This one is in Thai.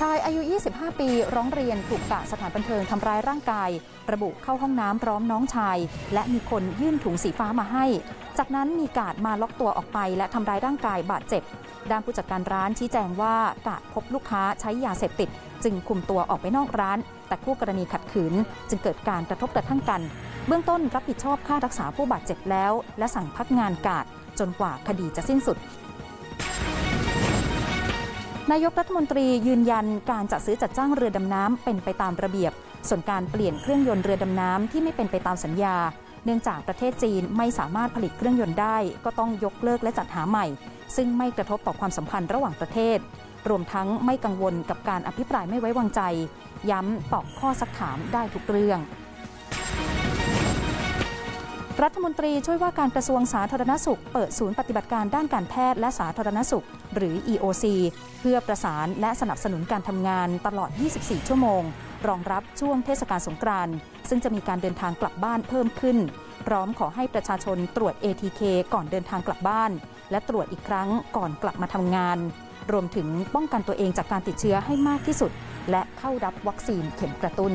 ชายอายุ 25 ปี ร้องเรียนถูกกะสถานบันเทิงทำร้ายร่างกาย ระบุเข้าห้องน้ำพร้อมน้องชาย และมีคนยื่นถุงสีฟ้ามาให้ จากนั้นมีกาดมาล็อกตัวออกไป และทำร้ายร่างกายบาดเจ็บ ด้านผู้จัดการร้านชี้แจงว่ากาดพบลูกค้าใช้ยาเสพติด จึงคุมตัวออกไปนอกร้าน แต่คู่กรณีขัดขืน จึงเกิดการกระทบกระทั่งกัน เบื้องต้นรับผิดชอบค่ารักษาผู้บาดเจ็บแล้ว และสั่งพักงานกาดจนกว่าคดีจะสิ้นสุด นายกรัฐมนตรียืนยันการจัดซื้อจัดจ้างเรือดำน้ำเป็นไปตามระเบียบ ส่วนการเปลี่ยนเครื่องยนต์เรือดำน้ำที่ไม่เป็นไปตามสัญญา เนื่องจากประเทศจีนไม่สามารถผลิตเครื่องยนต์ได้ ก็ต้องยกเลิกและจัดหาใหม่ ซึ่งไม่กระทบต่อความสัมพันธ์ระหว่างประเทศ รวมทั้งไม่กังวลกับการอภิปรายไม่ไว้วางใจ ย้ำตอบข้อสักถามได้ทุกเรื่อง รัฐมนตรีช่วยว่าการกระทรวงสาธารณสุข เปิดศูนย์ปฏิบัติการด้านการแพทย์และสาธารณสุข หรือ EOC เพื่อประสานและสนับสนุนการทำงานตลอด 24 ชั่วโมง รองรับช่วงเทศกาลสงกรานต์ซึ่งจะมีการเดินทางกลับบ้านเพิ่มขึ้น พร้อมขอให้ประชาชนตรวจ ATK ก่อนเดินทางกลับบ้าน และตรวจอีกครั้งก่อนกลับมาทำงาน รวมถึงป้องกันตัวเองจากการติดเชื้อให้มากที่สุด และเข้ารับวัคซีนเข็มกระตุ้น